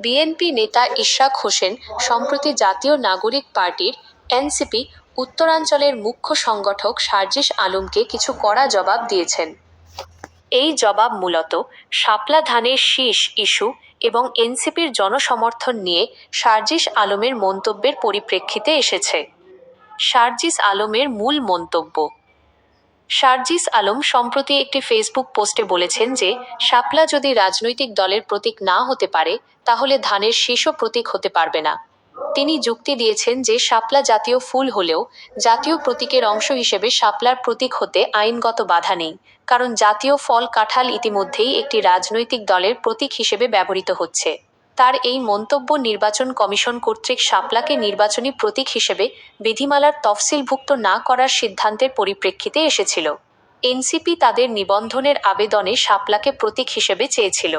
BNP নেতা ইশরাক হোসেন সম্প্রতি জাতীয় নাগরিক পার্টির এনসিপি উত্তরাঞ্চলের মুখ্য সংগঠক সার্জিস আলমকে কিছু কড়া জবাব দিয়েছেন। এই জবাব মূলত শাপলা ধানের শীষ ইস্যু এবং এনসিপির জনসমর্থন নিয়ে সার্জিস আলমের মন্তব্যের পরিপ্রেক্ষিতে এসেছে। সার্জিস আলমের মূল মন্তব্য সার্জিস আলম সম্প্রতি একটি ফেসবুক পোস্টে বলেছেন যে, শাপলা যদি রাজনৈতিক দলের প্রতীক না হতে পারে, তাহলে ধানের শীর্ষ প্রতীক হতে পারবে না। তিনি যুক্তি দিয়েছেন যে, শাপলা জাতীয় ফুল হলেও জাতীয় প্রতীকের অংশ হিসেবে শাপলার প্রতীক হতে আইনগত বাধা নেই, কারণ জাতীয় ফল কাঁঠাল ইতিমধ্যেই একটি রাজনৈতিক দলের প্রতীক হিসেবে ব্যবহৃত হচ্ছে। তার এই মন্তব্য নির্বাচন কমিশন কর্তৃক শাপলাকে নির্বাচনী প্রতীক হিসেবে বিধিমালার তফসিলভুক্ত না করার সিদ্ধান্তের পরিপ্রেক্ষিতে এসেছিল। এনসিপি তাদের নিবন্ধনের আবেদনে শাপলাকে প্রতীক হিসেবে চেয়েছিল।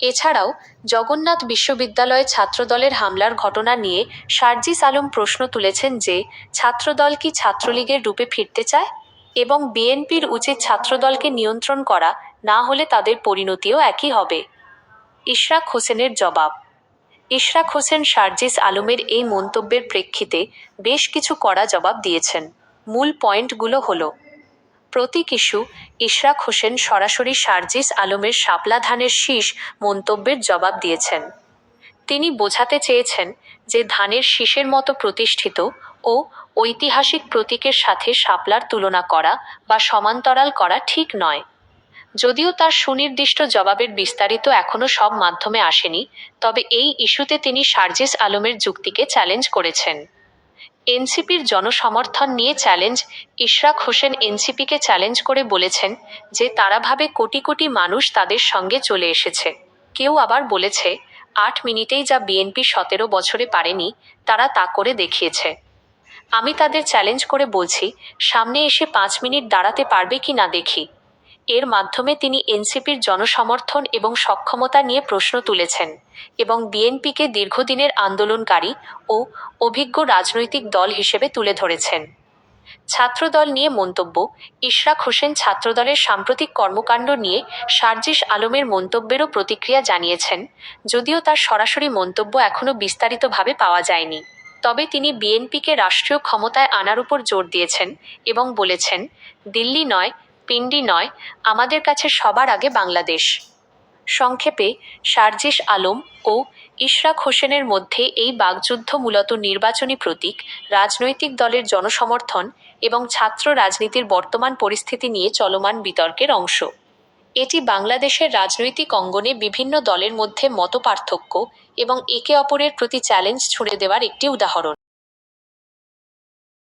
এছাড়াও, জগন্নাথ বিশ্ববিদ্যালয়ে ছাত্রদলের হামলার ঘটনা নিয়ে সার্জিস আলম প্রশ্ন তুলেছেন যে, ছাত্রদল কি ছাত্রলীগের রূপে ফিরতে চায়? এবং বিএনপির উচিত ছাত্রদলকে নিয়ন্ত্রণ করা না হলে তাদের পরিণতিও একই হবে। ইশরাক হোসেনের জবাব। ইশরাক হোসেন সার্জিস আলমের এই মন্তব্যের প্রেক্ষিতে বেশ কিছু কড়া জবাব দিয়েছেন। মূল পয়েন্টগুলো হল, প্রতীক ইস্যু, ইশরাক হোসেন সরাসরি সার্জিস আলমের শাপলা ধানের শীষ মন্তব্যের জবাব দিয়েছেন। তিনি বোঝাতে চেয়েছেন যে ধানের শীষের মতো প্রতিষ্ঠিত ও ঐতিহাসিক প্রতীকের সাথে শাপলার তুলনা করা বা সমান্তরাল করা ঠিক নয়। যদিও তার সুনির্দিষ্ট জবাবের বিস্তারিত এখনও সব মাধ্যমে আসেনি, তবে এই ইস্যুতে তিনি সার্জিস আলমের যুক্তিকে চ্যালেঞ্জ করেছেন। এনসিপির জনসমর্থন নিয়ে চ্যালেঞ্জ, ইশরাক হোসেন এনসিপিকে চ্যালেঞ্জ করে বলেছেন যে তারা ভাবে কোটি কোটি মানুষ তাদের সঙ্গে চলে এসেছে। কেউ আবার বলেছে, আট মিনিটেই যা বিএনপি সতেরো বছরে পারেনি, তারা তা করে দেখিয়েছে। আমি তাদের চ্যালেঞ্জ করে বলছি, সামনে এসে পাঁচ মিনিট দাঁড়াতে পারবে কি না দেখি। এর মাধ্যমে তিনি এনসিপির জনসমর্থন এবং সক্ষমতা নিয়ে প্রশ্ন তুলেছেন এবং বিএনপিকে দীর্ঘদিনের আন্দোলনকারী ও অভিজ্ঞ রাজনৈতিক দল হিসেবে তুলে ধরেছেন। ছাত্রদল নিয়ে মন্তব্য, ইশরাক হোসেন ছাত্রদলের সাম্প্রতিক কর্মকাণ্ড নিয়ে সার্জিস আলমের মন্তব্যেরও প্রতিক্রিয়া জানিয়েছেন, যদিও তার সরাসরি মন্তব্য এখনও বিস্তারিতভাবে পাওয়া যায়নি। তবে তিনি বিএনপিকে রাষ্ট্রীয় ক্ষমতায় আনার উপর জোর দিয়েছেন এবং বলেছেন, দিল্লি নয় পিন্ডি নয়, আমাদের কাছে সবার আগে বাংলাদেশ। সংক্ষেপে, সার্জিস আলম ও ইশরাক হোসেনের মধ্যে এই বাগযুদ্ধ মূলত নির্বাচনী প্রতীক, রাজনৈতিক দলের জনসমর্থন এবং ছাত্র রাজনীতির বর্তমান পরিস্থিতি নিয়ে চলমান বিতর্কের অংশ। এটি বাংলাদেশের রাজনৈতিক অঙ্গনে বিভিন্ন দলের মধ্যে মতপার্থক্য এবং একে অপরের প্রতি চ্যালেঞ্জ ছুড়ে দেওয়ার একটি উদাহরণ।